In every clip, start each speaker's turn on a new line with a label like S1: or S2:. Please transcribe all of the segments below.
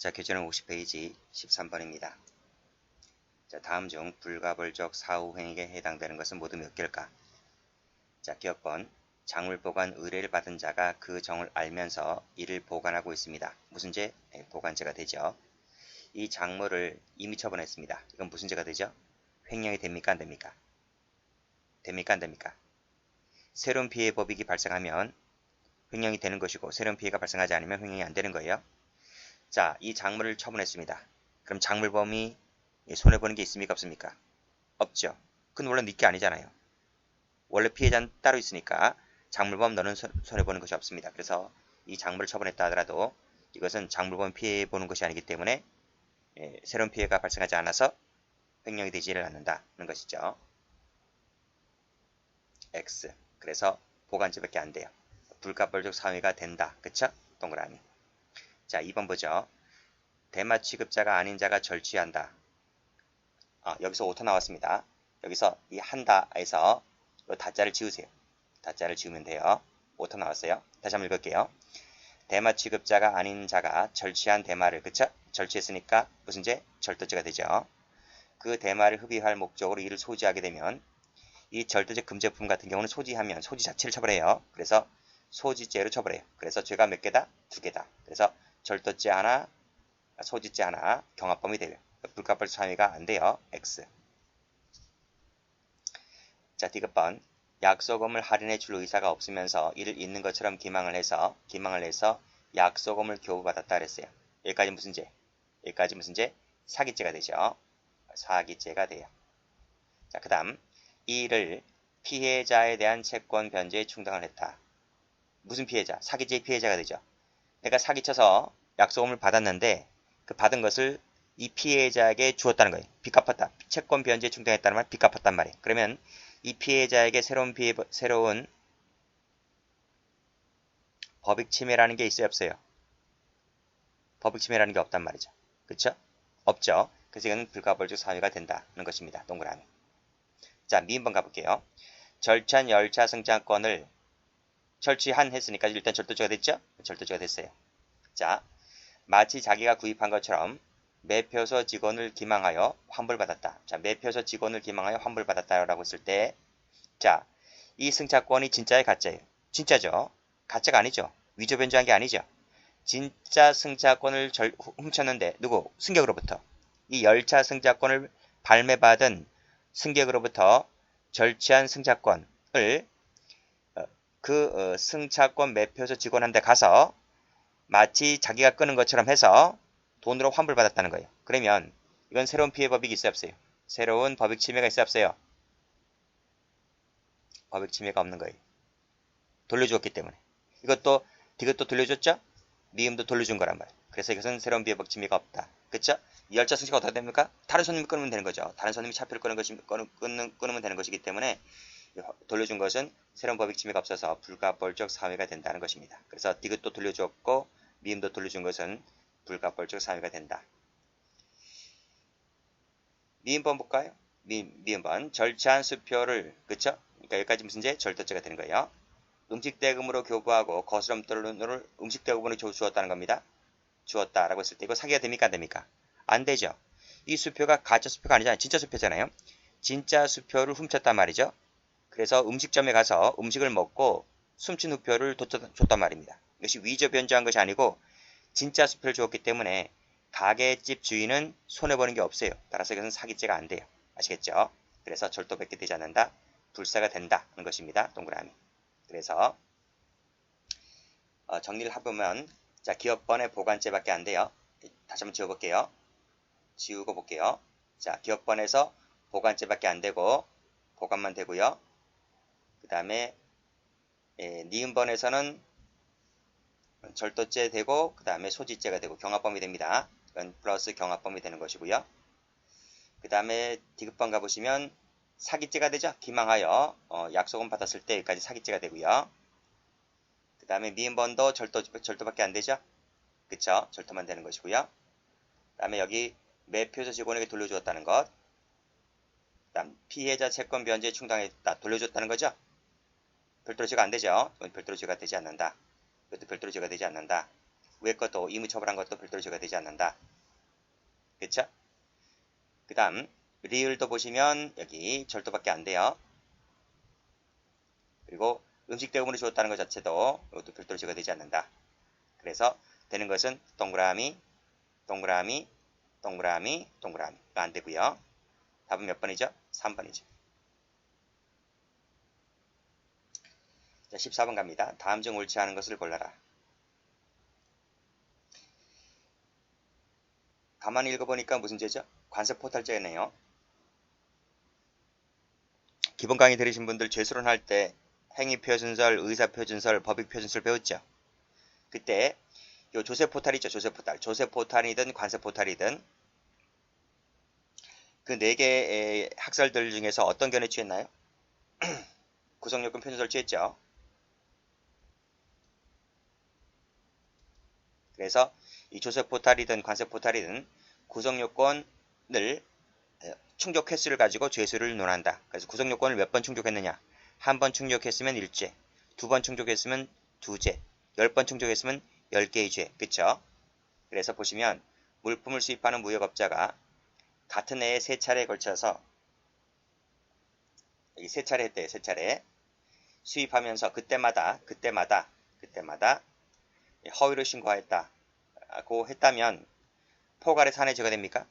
S1: 자, 교재는 50페이지 13번입니다. 자, 다음 중 불가벌적 사후행위에 해당되는 것은 모두 몇 개일까? 자, 기억번 장물 보관 의뢰를 받은 자가 그 정을 알면서 이를 보관하고 있습니다. 무슨 죄? 네, 보관죄가 되죠. 이 작물을 이미 처분했습니다. 이건 무슨 죄가 되죠? 횡령이 됩니까? 안 됩니까? 됩니까? 안 됩니까? 새로운 피해 법익이 발생하면 횡령이 되는 것이고 새로운 피해가 발생하지 않으면 횡령이 안 되는 거예요. 자, 이 작물을 처분했습니다. 그럼 작물범이 손해보는 게 있습니까? 없습니까? 없죠. 그건 원래 네게 아니잖아요. 원래 피해자는 따로 있으니까 작물범 너는 손해보는 것이 없습니다. 그래서 이 작물을 처분했다 하더라도 이것은 작물범 피해보는 것이 아니기 때문에 예, 새로운 피해가 발생하지 않아서 횡령이 되지를 않는다는 것이죠. X. 그래서 보관죄밖에 안 돼요. 불가벌적 사유가 된다. 그쵸? 동그라미. 자, 2번 보죠. 대마 취급자가 아닌 자가 절취한다. 아, 여기서 오타 나왔습니다. 여기서 이 한다에서 이 다자를 지우세요. 다자를 지우면 돼요. 오타 나왔어요. 다시 한번 읽을게요. 대마 취급자가 아닌 자가 절취한 대마를 그쵸? 절취했으니까 무슨 죄? 절도죄가 되죠. 그 대마를 흡입할 목적으로 이를 소지하게 되면 이 절도죄 금제품 같은 경우는 소지하면 소지 자체를 처벌해요. 그래서 소지죄로 처벌해요. 그래서 죄가 몇 개다? 두 개다. 그래서 절도죄 하나, 소지죄 하나, 경합범위 되요. 불가벌 참여가 안 돼요. X. 자, 디귿번. 약소금을 할인해 줄 의사가 없으면서 이를 있는 것처럼 기망을 해서 기망을 해서 약소금을 교부받았다 그랬어요. 여기까지 무슨 죄? 여기까지 무슨 죄? 사기죄가 되죠. 사기죄가 돼요. 자, 그 다음 이를 피해자에 대한 채권 변제에 충당을 했다. 무슨 피해자? 사기죄 피해자가 되죠. 내가 사기쳐서 약속금을 받았는데 그 받은 것을 이 피해자에게 주었다는 거예요. 빚 갚았다. 채권 변제에 충당했다는 말, 빚 갚았단 말이에요. 그러면 이 피해자에게 새로운 피해, 새로운 법익 침해라는 게 있어요, 없어요? 법익 침해라는 게 없단 말이죠. 그쵸? 없죠. 그래서 이건 불가벌적 사유가 된다는 것입니다. 동그라미. 자, 미인번 가볼게요. 절찬 열차 승차권을 철취한 했으니까 일단 절도죄가 됐죠? 절도죄가 됐어요. 자, 마치 자기가 구입한 것처럼 매표소 직원을 기망하여 환불받았다. 자, 매표소 직원을 기망하여 환불받았다라고 했을 때, 자, 이 승차권이 진짜의 가짜예요. 진짜죠. 가짜가 아니죠. 위조 변조한 게 아니죠. 진짜 승차권을 절, 훔쳤는데 누구? 승객으로부터. 이 열차 승차권을 발매받은 승객으로부터 절취한 승차권을 그 어, 승차권 매표소 직원한테 가서 마치 자기가 끄는 것처럼 해서 돈으로 환불받았다는 거예요. 그러면 이건 새로운 피해 법익이 있어 없어요? 새로운 법익 침해가 있어 없어요? 법익 침해가 없는 거예요. 돌려주었기 때문에. 이것도 이것도 돌려줬죠? 미음도 돌려준 거란 말이에요. 그래서 이것은 새로운 피해 법익 침해가 없다. 그쵸? 이 열차 승차가 어떻게 됩니까? 다른 손님이 끊으면 되는 거죠. 다른 손님이 차표를 끊는 것이, 끊, 끊는, 끊으면 되는 것이기 때문에 돌려준 것은 새로운 법익 침해가 없어서 불가벌적 사회가 된다는 것입니다. 그래서 디귿도 돌려주었고 미음도 돌려준 것은 불가벌적 사회가 된다. 미음번 볼까요? 미, 미음번 절차한 수표를 그쵸? 그러니까 여기까지 무슨 죄? 절도죄가 되는 거예요. 음식 대금으로 교부하고 거스름 돈으로 음식 대금으로 주었다는 겁니다. 주었다라고 했을 때 이거 사기가 됩니까 안 됩니까? 안 되죠. 이 수표가 가짜 수표가 아니잖아요. 진짜 수표잖아요. 진짜 수표를 훔쳤단 말이죠. 그래서 음식점에 가서 음식을 먹고 숨친 우표를 줬단 말입니다. 이것이 위조 변조한 것이 아니고 진짜 수표를 주었기 때문에 가게집 주인은 손해보는 게 없어요. 따라서 이것은 사기죄가 안 돼요. 아시겠죠? 그래서 절도밖에 되지 않는다. 불사가 된다. 는 것입니다. 동그라미. 그래서 어, 정리를 해보면 자 기업번의 보관죄밖에 안 돼요. 다시 한번 지워볼게요. 지우고 볼게요. 자 기업번에서 보관죄밖에 안 되고 보관만 되고요. 그 다음에 예, 니은번에서는 절도죄 되고 그 다음에 소지죄가 되고 경합범위 됩니다. 이건 플러스 경합범위 되는 것이고요. 그 다음에 디귿번 가보시면 사기죄가 되죠. 기망하여 어, 약속은 받았을 때 여기까지 사기죄가 되고요. 그 다음에 미인번도 절도, 절도밖에 안 되죠. 그쵸? 절도만 되는 것이고요. 그 다음에 여기 매표소 직원에게 돌려주었다는 것. 그 다음 피해자 채권 변제에 충당했다. 돌려줬다는 거죠. 별도로 죄가 안 되죠. 별도로 죄가 되지 않는다. 이것도 별도로 죄가 되지 않는다. 위에 것도 이무처벌한 것도 별도로 제거되지 않는다. 그쵸? 그 다음 리을도 보시면 여기 절도밖에 안 돼요. 그리고 음식 대금으로 주었다는 것 자체도 이것도 별도로 제거되지 않는다. 그래서 되는 것은 동그라미, 동그라미, 동그라미, 동그라미가 안 되고요. 답은 몇 번이죠? 3번이죠. 자, 14번 갑니다. 다음 중 옳지 않은 것을 골라라. 가만히 읽어보니까 무슨 죄죠? 관세 포탈죄네요. 기본 강의 들으신 분들 죄수론할 때 행위표준설, 의사표준설, 법익표준설 배웠죠? 그때 요 조세포탈 있죠? 조세포탈. 조세포탈이든 관세포탈이든 그 네 개의 학설들 중에서 어떤 견해 취했나요? 구성요건 표준설 취했죠? 그래서 이 조세 포탈이든 관세 포탈이든 구성 요건을 충족 횟수를 가지고 죄수를 논한다. 그래서 구성 요건을 몇 번 충족했느냐? 한 번 충족했으면 1죄, 두 번 충족했으면 2죄, 열 번 충족했으면 10개의 죄. 그쵸? 그래서 보시면 물품을 수입하는 무역업자가 같은 해에 세 차례에 걸쳐서 여기 세 차례 했대요. 세 차례. 수입하면서 그때마다 그때마다 그때마다 허위로 신고하였다고 했다면 포괄의 제가 됩니까?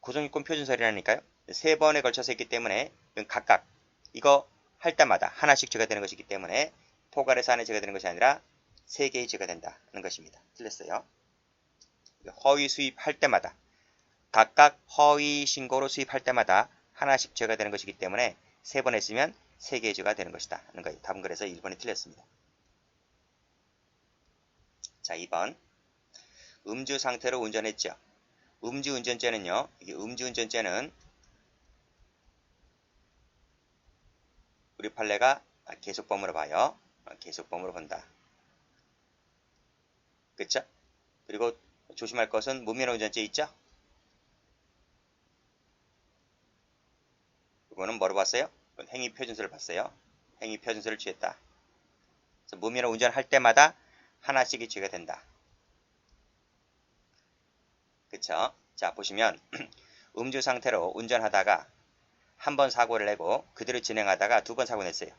S1: 고정유권 표준설이라니까요. 세 번에 걸쳐서 했기 때문에 각각 이거 할 때마다 하나씩 제가 되는 것이기 때문에 포괄의 제가 되는 것이 아니라 세 개의 제가 된다는 것입니다. 틀렸어요. 허위 수입할 때마다 각각 허위 신고로 수입할 때마다 하나씩 죄가 되는 것이기 때문에 세 번 했으면 세 개의 죄가 되는 것이다. 하는 거예요. 답은 그래서 1번이 틀렸습니다. 자, 2번. 음주 상태로 운전했죠. 음주 운전죄는요. 이게 음주 운전죄는 우리 판례가 계속범으로 봐요. 계속범으로 본다. 그쵸? 그리고 조심할 것은 무면허 운전죄 있죠? 이거는 뭐로 봤어요? 행위 표준서를 봤어요. 행위 표준서를 취했다. 무면허 운전할 때마다 하나씩이 죄가 된다. 그쵸? 자, 보시면 음주 상태로 운전하다가 한 번 사고를 내고 그대로 진행하다가 두 번 사고 냈어요.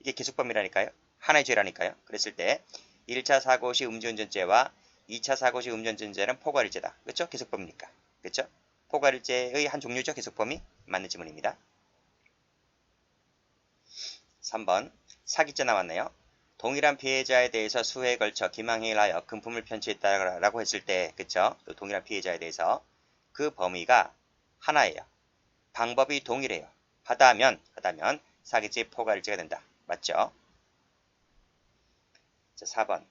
S1: 이게 계속범이라니까요. 하나의 죄라니까요. 그랬을 때 1차 사고 시 음주운전죄와 2차 사고 시 음주운전죄는 포괄일죄다. 그렇죠? 계속범이니까. 그렇죠? 포괄일죄의 한 종류죠. 계속범이. 맞는 지문입니다. 3번 사기죄 나왔네요. 동일한 피해자에 대해서 수회에 걸쳐 기망행위를 하여 금품을 편취했다라고 했을 때 그쵸? 또 동일한 피해자에 대해서 그 범위가 하나예요. 방법이 동일해요. 하다면 하다면 사기죄 포괄죄가 된다. 맞죠? 자, 4번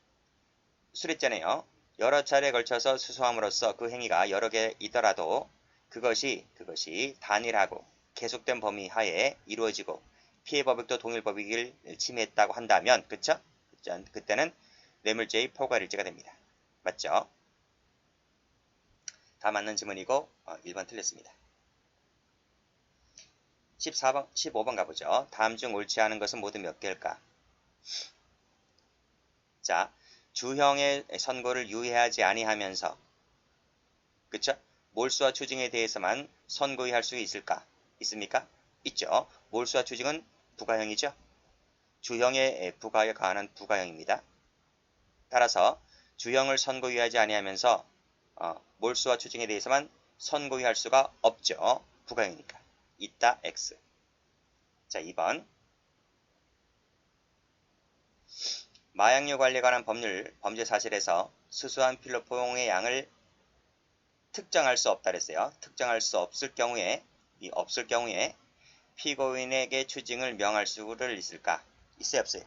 S1: 수리죄네요. 여러 차례에 걸쳐서 수소함으로써 그 행위가 여러 개이더라도 그것이 그것이 단일하고 계속된 범위 하에 이루어지고 피해 법익도 동일 법익을 침해했다고 한다면 그쵸? 그때는 뇌물죄의 포괄일죄가 됩니다. 맞죠? 다 맞는 지문이고 어, 1번 틀렸습니다. 14번, 15번 가보죠. 다음 중 옳지 않은 것은 모두 몇 개일까? 자, 주형의 선고를 유예하지 아니하면서 그쵸? 몰수와 추징에 대해서만 선고할 수 있을까? 있습니까? 있죠. 몰수와 추징은 부가형이죠. 주형의 부가에 가하는 부가형입니다. 따라서 주형을 선고유하지 아니하면서 어, 몰수와 추징에 대해서만 선고유할 수가 없죠. 부가형이니까. 있다 X. 자 2번 마약류 관리에 관한 법률 범죄 사실에서 수수한 필로포용의 양을 특정할 수 없다 그랬어요. 특정할 수 없을 경우에 이 없을 경우에 피고인에게 추징을 명할 수를 있을까? 있어요, 없어요?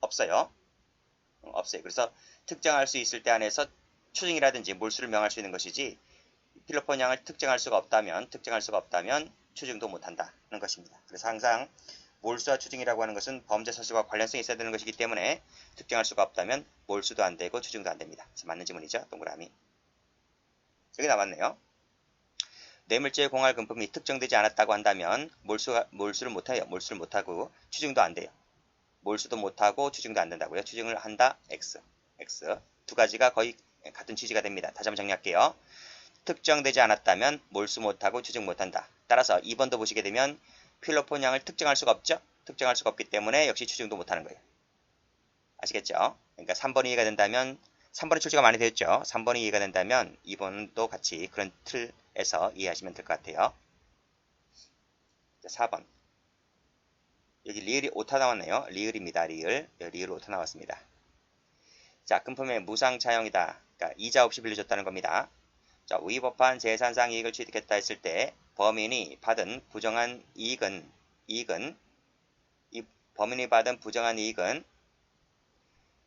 S1: 없어요. 없어요. 그래서 특정할 수 있을 때 안에서 추징이라든지 몰수를 명할 수 있는 것이지 필로폰 양을 특정할 수가 없다면 특정할 수가 없다면 추징도 못한다는 것입니다. 그래서 항상 몰수와 추징이라고 하는 것은 범죄 사실과 관련성이 있어야 되는 것이기 때문에 특정할 수가 없다면 몰수도 안 되고 추징도 안 됩니다. 맞는 지문이죠. 동그라미. 여기 나왔네요. 뇌물죄 공할 금품이 특정되지 않았다고 한다면 몰수가, 몰수를 못해요. 몰수를 못하고 추징도 안 돼요. 몰수도 못하고 추징도 안 된다고요. 추징을 한다. X. X. 두 가지가 거의 같은 취지가 됩니다. 다시 한번 정리할게요. 특정되지 않았다면 몰수 못하고 추징 못한다. 따라서 2번도 보시게 되면 필로폰량을 특정할 수가 없죠. 특정할 수가 없기 때문에 역시 추징도 못하는 거예요. 아시겠죠? 그러니까 3번이 이해가 된다면 3번의 출제가 많이 되었죠. 3번이 이해가 된다면 2번도 같이 그런 틀에서 이해하시면 될 것 같아요. 자, 4번. 여기 리을이 오타 나왔네요. 리을입니다. 리을. 리을 오타 나왔습니다. 자, 금품의 무상차용이다. 그러니까 이자 없이 빌려줬다는 겁니다. 자, 위법한 재산상 이익을 취득했다 했을 때 범인이 받은 부정한 이익은 이익은 이 범인이 받은 부정한 이익은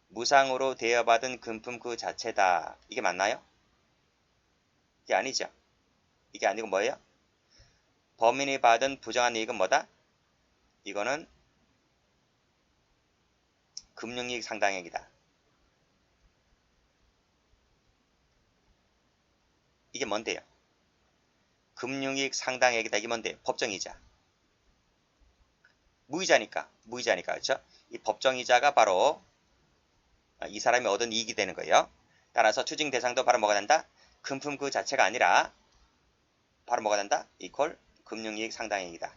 S1: 무상으로 대여받은 금품 그 자체다. 이게 맞나요? 이게 아니죠. 이게 아니고 뭐예요? 범인이 받은 부정한 이익은 뭐다? 이거는 금융이익 상당액이다. 이게 뭔데요? 금융이익 상당액이다. 이게 뭔데요? 법정이자. 무이자니까. 무이자니까. 그렇죠? 이 법정이자가 바로 이 사람이 얻은 이익이 되는 거예요. 따라서 추징 대상도 바로 뭐가 된다? 금품 그 자체가 아니라 바로 뭐가 된다? 이퀄 금융이익 상당액이다.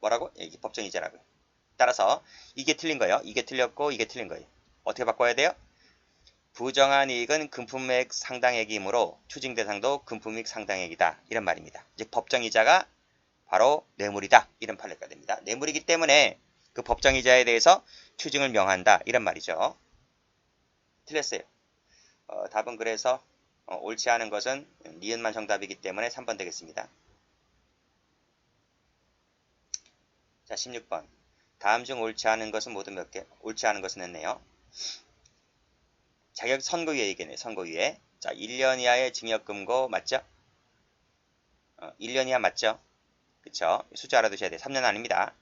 S1: 뭐라고? 이게 법정이자라고요. 따라서 이게 틀린 거예요. 이게 틀렸고 이게 틀린 거예요. 어떻게 바꿔야 돼요? 부정한 이익은 금품액 상당액이므로 추징 대상도 금품액 상당액이다. 이런 말입니다. 즉 법정이자가 바로 뇌물이다. 이런 판례가 됩니다. 뇌물이기 때문에 그 법정이자에 대해서 추징을 명한다. 이런 말이죠. 틀렸어요. 어, 답은 그래서 어, 옳지 않은 것은 니은만 정답이기 때문에 3번 되겠습니다. 자, 16번. 다음 중 옳지 않은 것은 모두 몇 개? 옳지 않은 것은 했네요. 자격 선고유예 얘기네, 선고유예. 자, 1년 이하의 징역 금고 맞죠? 어, 1년 이하 맞죠? 그쵸? 숫자 알아두셔야 돼. 3년 아닙니다.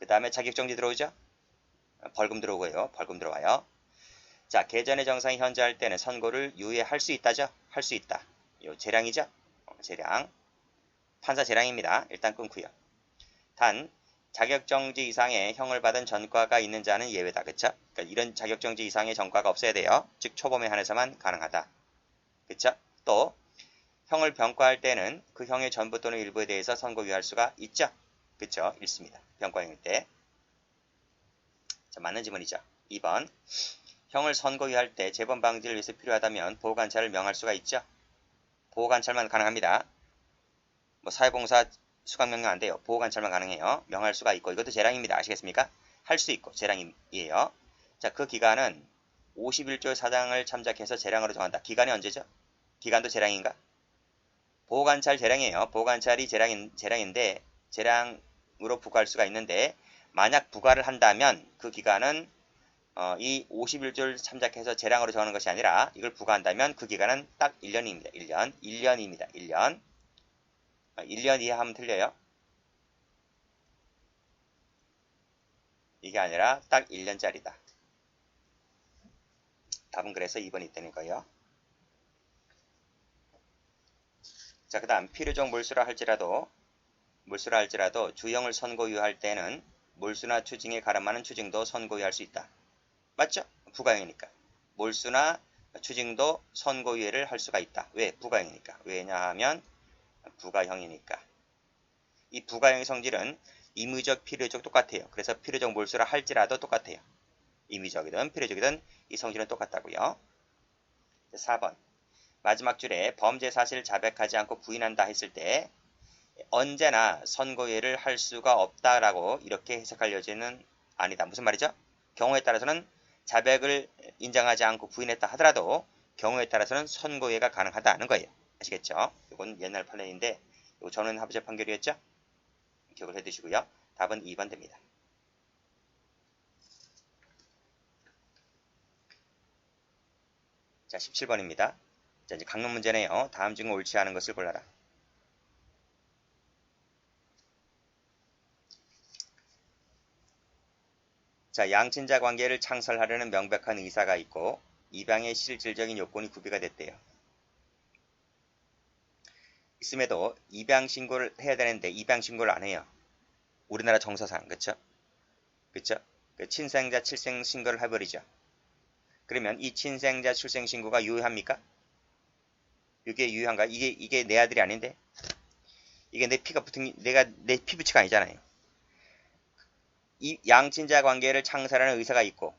S1: 그 다음에 자격정지 들어오죠? 어, 벌금 들어오고요. 벌금 들어와요. 자, 개전의 정상이 현저할 때는 선고를 유예할 수 있다죠? 할 수 있다. 요 재량이죠? 어, 재량. 판사 재량입니다. 일단 끊고요. 단 자격정지 이상의 형을 받은 전과가 있는 자는 예외다. 그쵸? 그러니까 이런 자격정지 이상의 전과가 없어야 돼요. 즉 초범에 한해서만 가능하다. 그쵸? 또 형을 병과할 때는 그 형의 전부 또는 일부에 대해서 선고유할 수가 있죠. 그쵸? 있습니다. 병과형일 때. 자, 맞는 지문이죠. 2번 형을 선고유할 때 재범 방지를 위해서 필요하다면 보호관찰을 명할 수가 있죠. 보호관찰만 가능합니다. 뭐 사회봉사 수강명령 안 돼요. 보호관찰만 가능해요. 명할 수가 있고 이것도 재량입니다. 아시겠습니까? 할 수 있고 재량이에요. 자, 그 기간은 51조 사장을 참작해서 재량으로 정한다. 기간이 언제죠? 기간도 재량인가? 보호관찰 재량이에요. 보호관찰이 재량인, 재량인데 재량 으로 부과할 수가 있는데 만약 부과를 한다면 그 기간은 어, 이 51조를 참작해서 재량으로 정하는 것이 아니라 이걸 부과한다면 그 기간은 딱 1년입니다. 1년. 1년입니다. 1년. 1년 아, 이하 하면 틀려요. 이게 아니라 딱 1년짜리다. 답은 그래서 2번이 되는 거예요. 자, 그 다음 필요적 몰수라 할지라도 몰수라 할지라도 주형을 선고유할 때는 몰수나 추징에 가름하는 추징도 선고유할 수 있다. 맞죠? 부가형이니까. 몰수나 추징도 선고유예를 할 수가 있다. 왜? 부가형이니까. 왜냐하면 부가형이니까. 이 부가형의 성질은 임의적, 필요적 똑같아요. 그래서 필요적 몰수라 할지라도 똑같아요. 임의적이든 필요적이든 이 성질은 똑같다고요. 4번 마지막 줄에 범죄 사실을 자백하지 않고 부인한다 했을 때 언제나 선고유예를 할 수가 없다라고 이렇게 해석할 여지는 아니다. 무슨 말이죠? 경우에 따라서는 자백을 인정하지 않고 부인했다 하더라도 경우에 따라서는 선고유예가 가능하다는 거예요. 아시겠죠? 이건 옛날 판례인데 이거 저는 합의적 판결이었죠? 기억을 해두시고요. 답은 2번 됩니다. 자, 17번입니다. 자, 이제 강론 문제네요. 다음 중 옳지 않은 것을 골라라. 자, 양친자 관계를 창설하려는 명백한 의사가 있고 입양의 실질적인 요건이 구비가 됐대요. 있음에도 입양 신고를 해야 되는데 입양 신고를 안 해요. 우리나라 정서상 그쵸? 그쵸? 그 친생자 출생 신고를 해버리죠. 그러면 이 친생자 출생 신고가 유효합니까? 이게 유효한가? 이게 이게 내 아들이 아닌데 이게 내 피가 붙은 내가 내 피부치가 아니잖아요. 이 양친자 관계를 창설하는 의사가 있고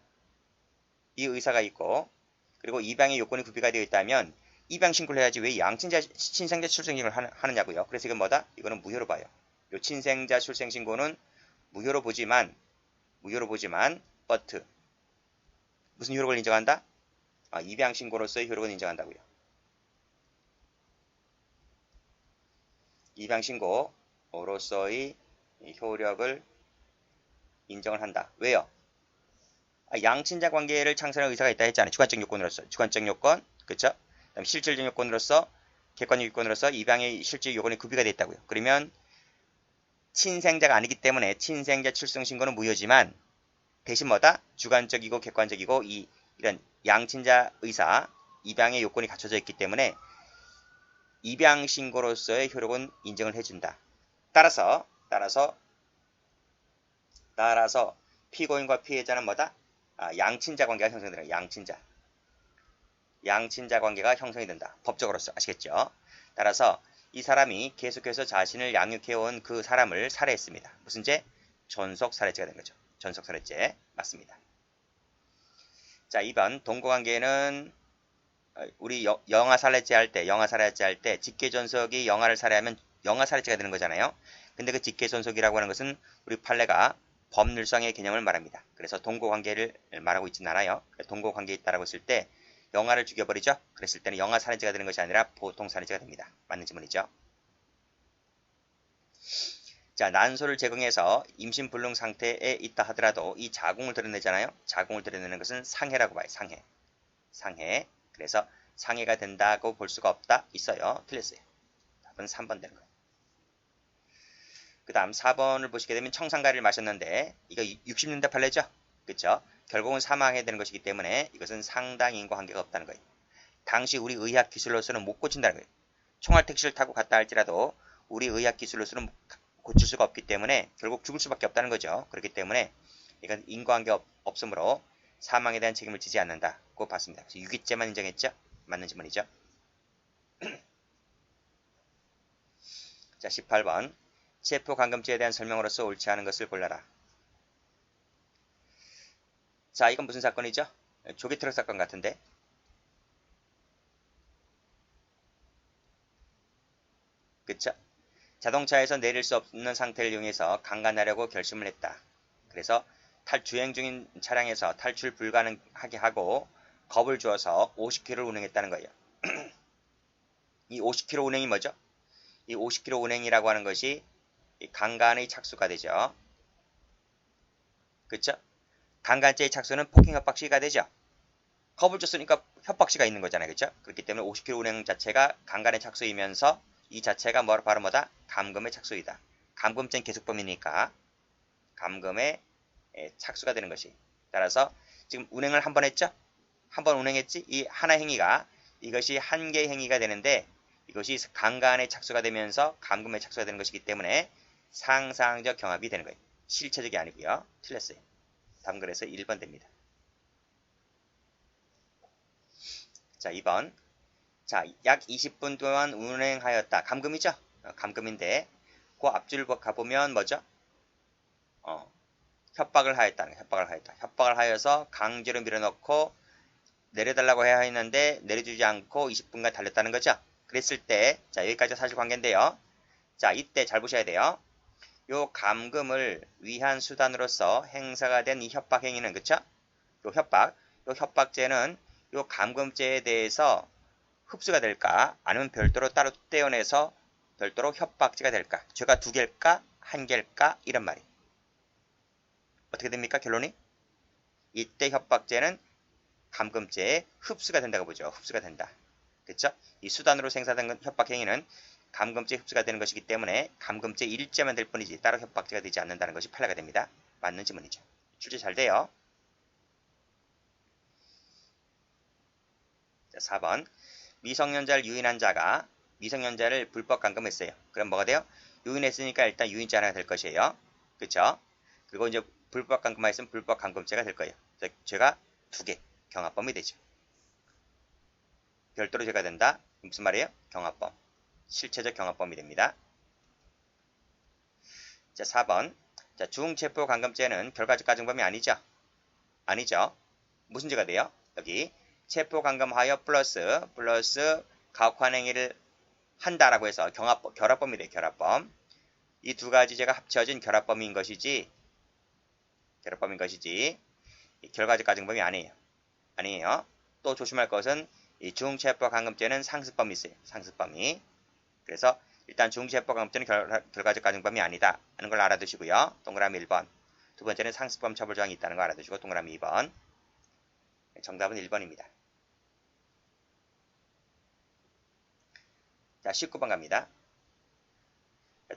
S1: 이 의사가 있고 그리고 입양의 요건이 구비가 되어 있다면 입양 신고를 해야지 왜 양친자 친생자 출생 신고를 하느냐고요. 그래서 이건 뭐다? 이거는 무효로 봐요. 요 친생자 출생 신고는 무효로 보지만 무효로 보지만 but 무슨 효력을 인정한다? 아, 입양 신고로서의 효력을 인정한다고요. 입양 신고로서의 효력을 인정을 한다. 왜요? 아, 양친자 관계를 창설할 의사가 있다 했잖아요. 주관적 요건으로서. 주관적 요건, 그쵸? 그다음 실질적 요건으로서, 객관적 요건으로서 입양의 실질 요건이 구비가 되어 있다고요. 그러면 친생자가 아니기 때문에 친생자 출생 신고는 무효지만 대신 뭐다? 주관적이고 객관적이고 이 이런 양친자 의사 입양의 요건이 갖춰져 있기 때문에 입양 신고로서의 효력은 인정을 해준다. 따라서 따라서 따라서 피고인과 피해자는 뭐다? 아, 양친자 관계가 형성된다. 양친자. 양친자 관계가 형성이 된다. 법적으로서 아시겠죠? 따라서 이 사람이 계속해서 자신을 양육해온 그 사람을 살해했습니다. 무슨 죄? 전속 살해죄가 된 거죠. 전속 살해죄 맞습니다. 자, 2번 동거관계는 어, 우리 여, 영아 살해죄 할 때, 영아 살해죄 할 때 직계전속이 영아를 살해하면 영아 살해죄가 되는 거잖아요. 근데 그 직계전속이라고 하는 것은 우리 판례가 법률상의 개념을 말합니다. 그래서 동거관계를 말하고 있진 않아요. 동거관계에 있다라고 했을 때 영아를 죽여버리죠. 그랬을 때는 영아 살해죄가 되는 것이 아니라 보통 살해죄가 됩니다. 맞는 질문이죠. 자, 난소를 제거해서 임신 불능 상태에 있다 하더라도 이 자궁을 드러내잖아요. 자궁을 드러내는 것은 상해라고 봐요. 상해. 상해. 그래서 상해가 된다고 볼 수가 없다. 있어요. 틀렸어요. 답은 3번 되는 거예요. 그 다음 4번을 보시게 되면 청산가리를 마셨는데 이거 60년대 판례죠? 그쵸? 결국은 사망해야 되는 것이기 때문에 이것은 상당 인과 관계가 없다는 거예요. 당시 우리 의학 기술로서는 못 고친다는 거예요. 총알 택시를 타고 갔다 할지라도 우리 의학 기술로서는 고칠 수가 없기 때문에 결국 죽을 수밖에 없다는 거죠. 그렇기 때문에 이건 인과관계 없, 으므로 사망에 대한 책임을 지지 않는다고 봤습니다. 그래서 유기죄만 인정했죠? 맞는 질문이죠. 자, 18번. 체포 감금죄에 대한 설명으로서 옳지 않은 것을 골라라. 자, 이건 무슨 사건이죠? 조기 트럭 사건 같은데. 그쵸? 자동차에서 내릴 수 없는 상태를 이용해서 강간하려고 결심을 했다. 그래서 탈 주행 중인 차량에서 탈출 불가능하게 하고 겁을 주어서 50km를 운행했다는 거예요. 이 50km 운행이 뭐죠? 이 50km 운행이라고 하는 것이 강간의 착수가 되죠. 그쵸? 강간죄의 착수는 폭행 협박시가 되죠. 겁을 줬으니까 협박시가 있는 거잖아요. 그렇죠? 그렇기 때문에 50km 운행 자체가 강간의 착수이면서 이 자체가 뭐 바로 뭐다? 감금의 착수이다. 감금죄는 계속범위니까 감금의 착수가 되는 것이. 따라서 지금 운행을 한 번 했죠? 한 번 운행했지? 이 하나 행위가 이것이 한 개의 행위가 되는데 이것이 강간의 착수가 되면서 감금의 착수가 되는 것이기 때문에 상상적 경합이 되는 거예요. 실체적이 아니고요. 틀렸어요. 다음 글에서 1번 됩니다. 자, 2번. 자, 약 20분 동안 운행하였다. 감금이죠? 어, 감금인데 그 앞줄 가보면 뭐죠? 어, 협박을 하였다는 협박을 하였다. 협박을 하여서 강제로 밀어넣고 내려달라고 해야 했는데 내려주지 않고 20분간 달렸다는 거죠. 그랬을 때, 자, 여기까지 사실관계인데요. 자, 이때 잘 보셔야 돼요. 요 감금을 위한 수단으로서 행사가 된 이 협박 행위는 그쵸? 요 협박, 요 협박죄는 요 감금죄에 대해서 흡수가 될까? 아니면 별도로 따로 떼어내서 별도로 협박죄가 될까? 죄가 두 개일까? 한 개일까? 이런 말이. 어떻게 됩니까? 결론이? 이때 협박죄는 감금죄에 흡수가 된다고 보죠. 흡수가 된다. 그쵸? 이 수단으로 생산된 협박 행위는 감금죄 흡수가 되는 것이기 때문에 감금죄 일죄만 될 뿐이지 따로 협박죄가 되지 않는다는 것이 판례가 됩니다. 맞는 지문이죠. 출제 잘 돼요. 자, 4번 미성년자를 유인한 자가 미성년자를 불법 감금했어요. 그럼 뭐가 돼요? 유인했으니까 일단 유인자 하나가 될 것이에요. 그쵸? 그리고 이제 불법 감금하 있으면 불법 감금죄가 될 거예요. 죄가 두 개, 경합범이 되죠. 별도로 죄가 된다. 무슨 말이에요? 경합범. 실체적 경합범이 됩니다. 자, 4번. 자, 중체포 감금죄는 결과적 가중범이 아니죠? 아니죠. 무슨 죄가 돼요? 여기 체포 감금하여 플러스 플러스 가혹한 행위를 한다라고 해서 경합 결합범이 돼요. 결합범. 이 두 가지 죄가 합쳐진 결합범인 것이지 결합범인 것이지 결과적 가중범이 아니에요. 아니에요. 또 조심할 것은 이 중체포 감금죄는 상습범이 있어요. 상습범이. 그래서 일단 중체포 감금죄는 결, 결과적 가중범이 아니다 하는 걸 알아두시고요. 동그라미 1번. 두 번째는 상습범 처벌 조항이 있다는 거 알아두시고 동그라미 2번. 정답은 1번입니다. 자, 19번 갑니다.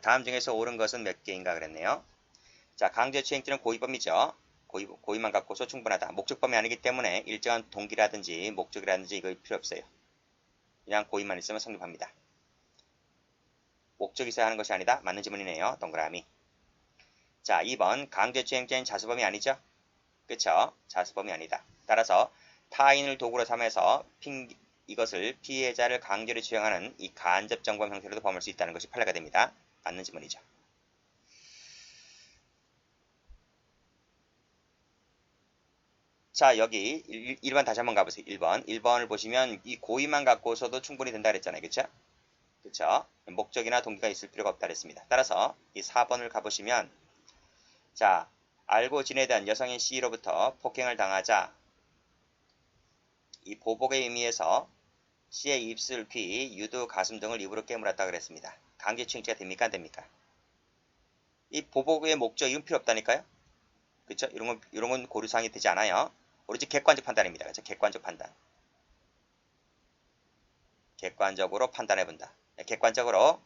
S1: 다음 중에서 옳은 것은 몇 개인가 그랬네요. 자, 강제추행죄는 고의범이죠. 고의, 고의만 갖고서 충분하다. 목적범이 아니기 때문에 일정한 동기라든지 목적이라든지 이거 필요 없어요. 그냥 고의만 있으면 성립합니다. 목적이 있어야 하는 것이 아니다. 맞는 지문이네요. 동그라미. 자, 2번 강제추행죄는 자수범이 아니죠? 그쵸? 자수범이 아니다. 따라서 타인을 도구로 삼아서 핑, 이것을 피해자를 강제로 추행하는 이 간접정범 형태로도 범할 수 있다는 것이 판례가 됩니다. 맞는 지문이죠. 자 여기 1, 번 다시 한번 가보세요. 1번 1번을 보시면 이 고의만 갖고서도 충분히 된다 그랬잖아요. 그쵸? 그쵸? 목적이나 동기가 있을 필요가 없다 그랬습니다. 따라서 이 4번을 가보시면 자 알고 지내던 여성인 C로부터 폭행을 당하자 이 보복의 의미에서 C의 입술, 귀, 유두, 가슴 등을 입으로 깨물었다 그랬습니다. 강제추행죄가 됩니까? 안 됩니까? 이 보복의 목적 이건 필요 없다니까요? 그쵸? 이런 건, 이런 건 고려사항이 되지 않아요. 오로지 객관적 판단입니다. 그쵸? 객관적 판단. 객관적으로 판단해 본다. 네, 객관적으로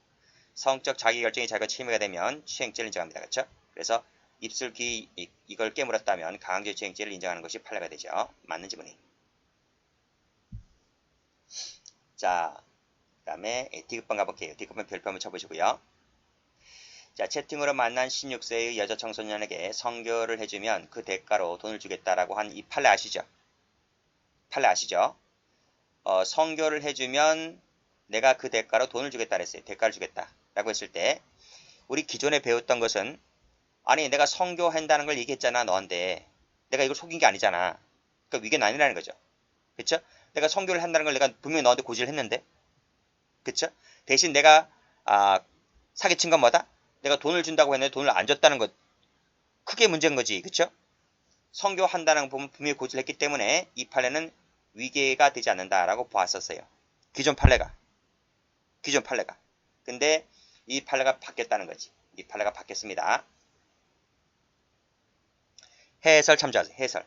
S1: 성적 자기결정이 자기가 침해가 되면 추행죄를 인정합니다. 그렇죠? 그래서 입술, 귀 이걸 깨물었다면 강제추행죄를 인정하는 것이 판례가 되죠. 맞는 지문이. 자, 그 다음에 디귿번 가볼게요. 디귿번 별표 한번 쳐보시고요. 자, 채팅으로 만난 16세의 여자 청소년에게 성교를 해주면 그 대가로 돈을 주겠다라고 한 이 판례 아시죠? 판례 아시죠? 어, 성교를 해주면 내가 그 대가로 돈을 주겠다 그랬어요. 대가를 주겠다. 라고 했을 때 우리 기존에 배웠던 것은 아니 내가 성교한다는 걸 얘기했잖아 너한테 내가 이걸 속인 게 아니잖아. 그러니까 위계는 아니라는 거죠. 그쵸? 내가 성교를 한다는 걸 내가 분명히 너한테 고지를 했는데 그쵸? 대신 내가 아, 사기친 건 뭐다? 내가 돈을 준다고 했는데 돈을 안 줬다는 것 크게 문제인 거지 그쵸? 성교한다는 부분 분명히 고지를 했기 때문에 이 판례는 위계가 되지 않는다라고 보았었어요. 기존 판례가 기존 판례가 근데 이 판례가 바뀌었다는 거지. 이 판례가 바뀌었습니다. 해설 참조하세요. 해설.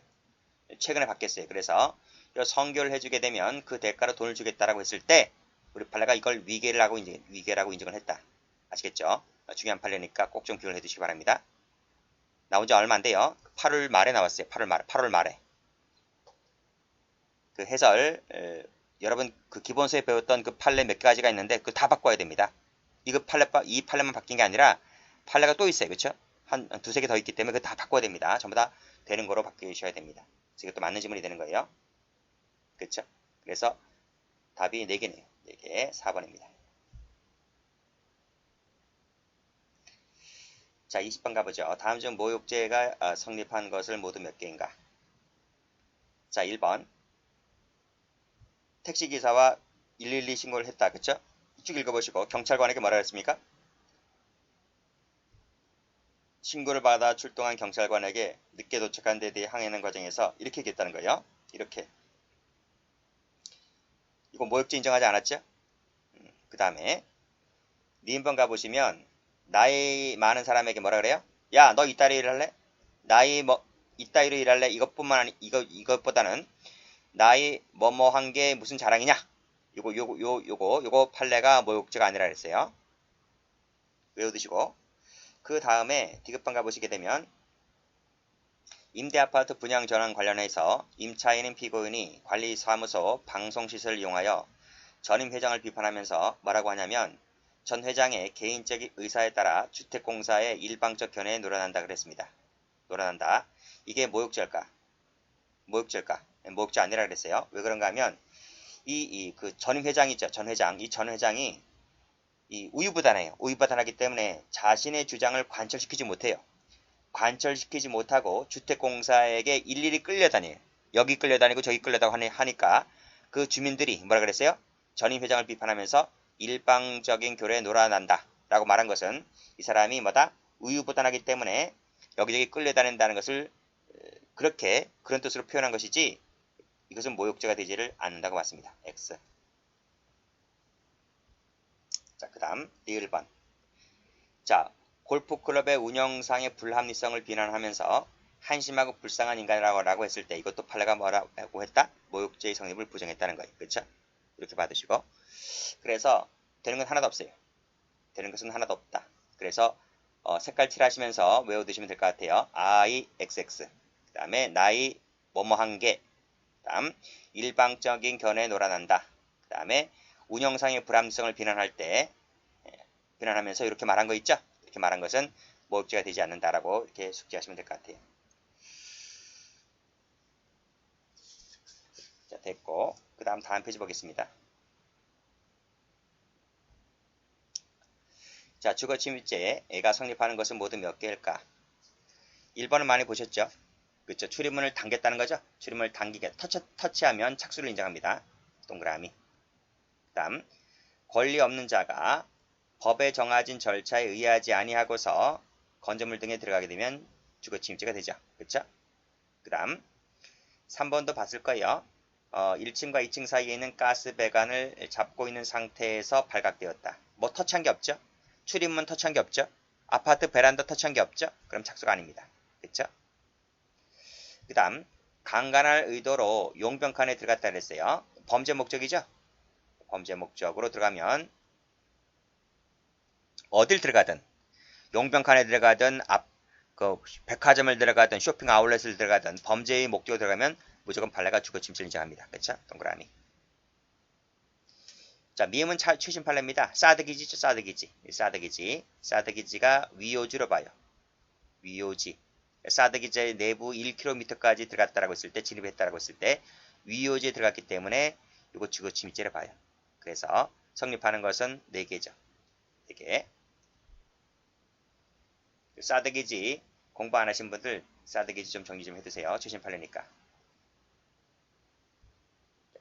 S1: 최근에 바뀌었어요. 그래서 성교를 해주게 되면 그 대가로 돈을 주겠다라고 했을 때 우리 판례가 이걸 위계라고 이제 위계라고 인정을 했다. 아시겠죠? 중요한 판례니까 꼭 좀 기억을 해두시기 바랍니다. 나온 지 얼마 안 돼요. 8월 말에 나왔어요. 8월 말에. 8월 말에. 그 해설 에, 여러분 그 기본서에 배웠던 그 판례 몇 가지가 있는데 그 다 바꿔야 됩니다. 이거 판례 이 판례만 바뀐 게 아니라 판례가 또 있어요. 그렇죠? 한 두세 개 더 있기 때문에 그 다 바꿔야 됩니다. 전부 다 되는 거로 바뀌셔야 됩니다. 이것도 맞는 지문이 되는 거예요. 그렇죠? 그래서 답이 4개네요. 4개 4번입니다. 자 20번 가보죠. 다음 중 모욕죄가 어, 성립한 것을 모두 몇 개인가? 자 1번 택시기사와 112 신고를 했다. 그쵸? 쭉 읽어보시고 경찰관에게 뭐라 했습니까? 신고를 받아 출동한 경찰관에게 늦게 도착한 데 대해 항해하는 과정에서 이렇게 얘기했다는 거예요. 이렇게 이거 모욕죄 인정하지 않았죠? 음, 그 다음에 니은번 가보시면 나이 많은 사람에게 뭐라 그래요? 야 너 이따위 일할래? 나이 뭐 이따위로 일할래? 이것뿐만 아니 이거 이것보다는 나이 뭐뭐 한 게 무슨 자랑이냐? 요거 요거 요 요거 요거 판례가 모욕죄가 아니라 그랬어요. 외워두시고 그 다음에 디귿번 가보시게 되면 임대아파트 분양 전환 관련해서 임차인인 피고인이 관리사무소 방송시설을 이용하여 전임 회장을 비판하면서 뭐라고 하냐면 전 회장의 개인적인 의사에 따라 주택공사의 일방적 견해에 놀아난다 그랬습니다. 놀아난다. 이게 모욕죄일까? 모욕죄일까? 모욕죄 아니라 그랬어요. 왜 그런가 하면 이 이 그전 회장이죠. 전 회장. 이 전 회장이 이 우유부단해요. 우유부단하기 때문에 자신의 주장을 관철시키지 못해요. 관철시키지 못하고 주택공사에게 일일이 끌려다녀요. 여기 끌려다니고 저기 끌려다고 하니까 그 주민들이 뭐라 그랬어요? 전임 회장을 비판하면서 일방적인 교례에 놀아난다 라고 말한 것은 이 사람이 뭐다? 우유부단하기 때문에 여기저기 끌려다닌다는 것을 그렇게 그런 뜻으로 표현한 것이지 이것은 모욕죄가 되지를 않는다고 봤습니다. X 자, 그 다음 리을번 자, 골프클럽의 운영상의 불합리성을 비난하면서 한심하고 불쌍한 인간이라고 했을 때 이것도 판례가 뭐라고 했다? 모욕죄의 성립을 부정했다는 거예요. 그렇죠? 이렇게 받으시고 그래서 되는 건 하나도 없어요. 되는 것은 하나도 없다. 그래서 어, 색깔 칠하시면서 외워두시면 될 것 같아요. I, XX 그 다음에 나이 뭐뭐한 개, 그 다음 일방적인 견해에 놀아난다. 그 다음에 운영상의 불합리성을 비난할 때 예, 비난하면서 이렇게 말한 거 있죠? 이렇게 말한 것은 모욕죄가 되지 않는다라고 이렇게 숙지하시면 될 것 같아요. 자, 됐고 그 다음 다음 페이지 보겠습니다. 자, 주거침입죄가 성립하는 것은 모두 몇 개일까? 1번은 많이 보셨죠? 그렇죠. 출입문을 당겼다는 거죠. 출입문을 당기게 터치, 터치 하면 착수를 인정합니다. 동그라미. 그 다음 권리 없는 자가 법에 정해진 절차에 의하지 아니하고서 건조물 등에 들어가게 되면 주거침입죄가 되죠. 그렇죠? 그 다음 3번도 봤을 거예요. 어, 1층과 2층 사이에 있는 가스 배관을 잡고 있는 상태에서 발각되었다. 뭐 터치한 게 없죠? 출입문 터치한 게 없죠? 아파트 베란다 터치한 게 없죠? 그럼 착수가 아닙니다. 그렇죠? 그 다음 강간할 의도로 용병칸에 들어갔다 그랬어요. 범죄 목적이죠? 범죄 목적으로 들어가면 어딜 들어가든 용병칸에 들어가든 앞, 그 백화점을 들어가든 쇼핑 아울렛을 들어가든 범죄의 목적으로 들어가면 무조건 판례가 주거 침실 인정합니다. 그렇죠? 동그라미. 자, 미음은 차, 최신 판례입니다. 사드기지죠, 사드기지. 사드기지. 사드기지가 위오지로 봐요. 위오지. 사드기지의 내부 1km까지 들어갔다라고 했을 때, 진입했다라고 했을 때, 위오지에 들어갔기 때문에 이거 주거 침입죄를 봐요. 그래서 성립하는 것은 4개죠. 4개. 사드 기지 공부 안 하신 분들 사드 기지 좀 정리 좀 해두세요. 최신 판례니까.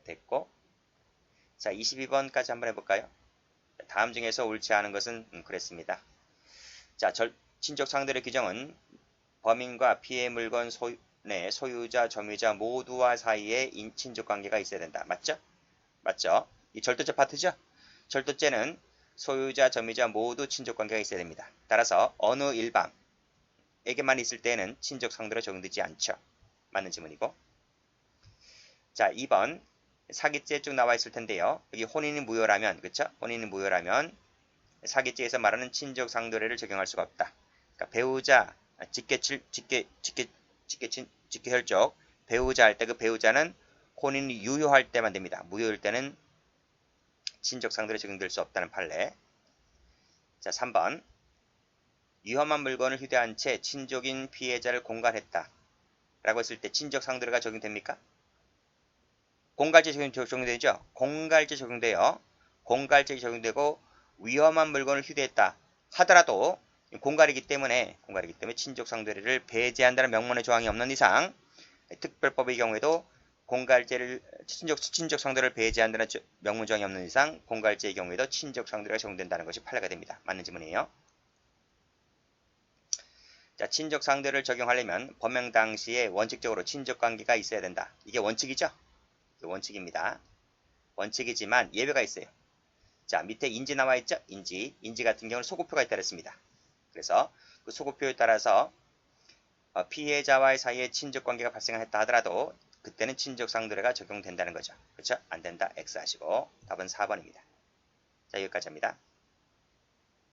S1: 됐고 자 22번까지 한번 해볼까요? 다음 중에서 옳지 않은 것은 음, 그랬습니다. 자 절, 친족 상들의 규정은 범인과 피해 물건 소유, 네, 소유자, 점유자 모두와 사이에 친족 관계가 있어야 된다. 맞죠? 맞죠? 이 절도죄 파트죠? 절도죄는 소유자, 점유자 모두 친족 관계가 있어야 됩니다. 따라서 어느 일방에게만 있을 때는 친족 상대로 적용되지 않죠. 맞는 지문이고. 자, 2번 사기죄 쭉 나와 있을 텐데요. 여기 혼인이 무효라면, 그쵸? 혼인이 무효라면 사기죄에서 말하는 친족 상도례를 적용할 수가 없다. 그러니까 배우자, 직계, 직계, 직계, 직계, 직계 혈족, 배우자 할 때 그 배우자는 혼인이 유효할 때만 됩니다. 무효일 때는 친족 상도례 적용될 수 없다는 판례. 자, 3번. 위험한 물건을 휴대한 채 친족인 피해자를 공갈했다. 라고 했을 때 친족 상도례가 적용됩니까? 공갈죄 적용되죠. 공갈죄 적용돼요. 공갈죄 적용되고 위험한 물건을 휴대했다 하더라도 공갈이기 때문에 공갈이기 때문에 친족 상대를 배제한다는 명문의 조항이 없는 이상 특별법의 경우에도 공갈죄를 친족 친족 상대를 배제한다는 명문 조항이 없는 이상 공갈죄의 경우에도 친족 상대가 적용된다는 것이 판례가 됩니다. 맞는 지문이에요. 자, 친족 상대를 적용하려면 범행 당시에 원칙적으로 친족 관계가 있어야 된다. 이게 원칙이죠. 원칙입니다. 원칙이지만 예외가 있어요. 자, 밑에 인지 나와 있죠? 인지. 인지 같은 경우는 소급표가 있다 그랬습니다. 그래서 그 소급표에 따라서 어, 피해자와의 사이에 친족 관계가 발생했다 하더라도 그때는 친족 상도례가 적용된다는 거죠. 그렇죠? 안 된다. X 하시고 답은 4번입니다. 자, 여기까지 합니다.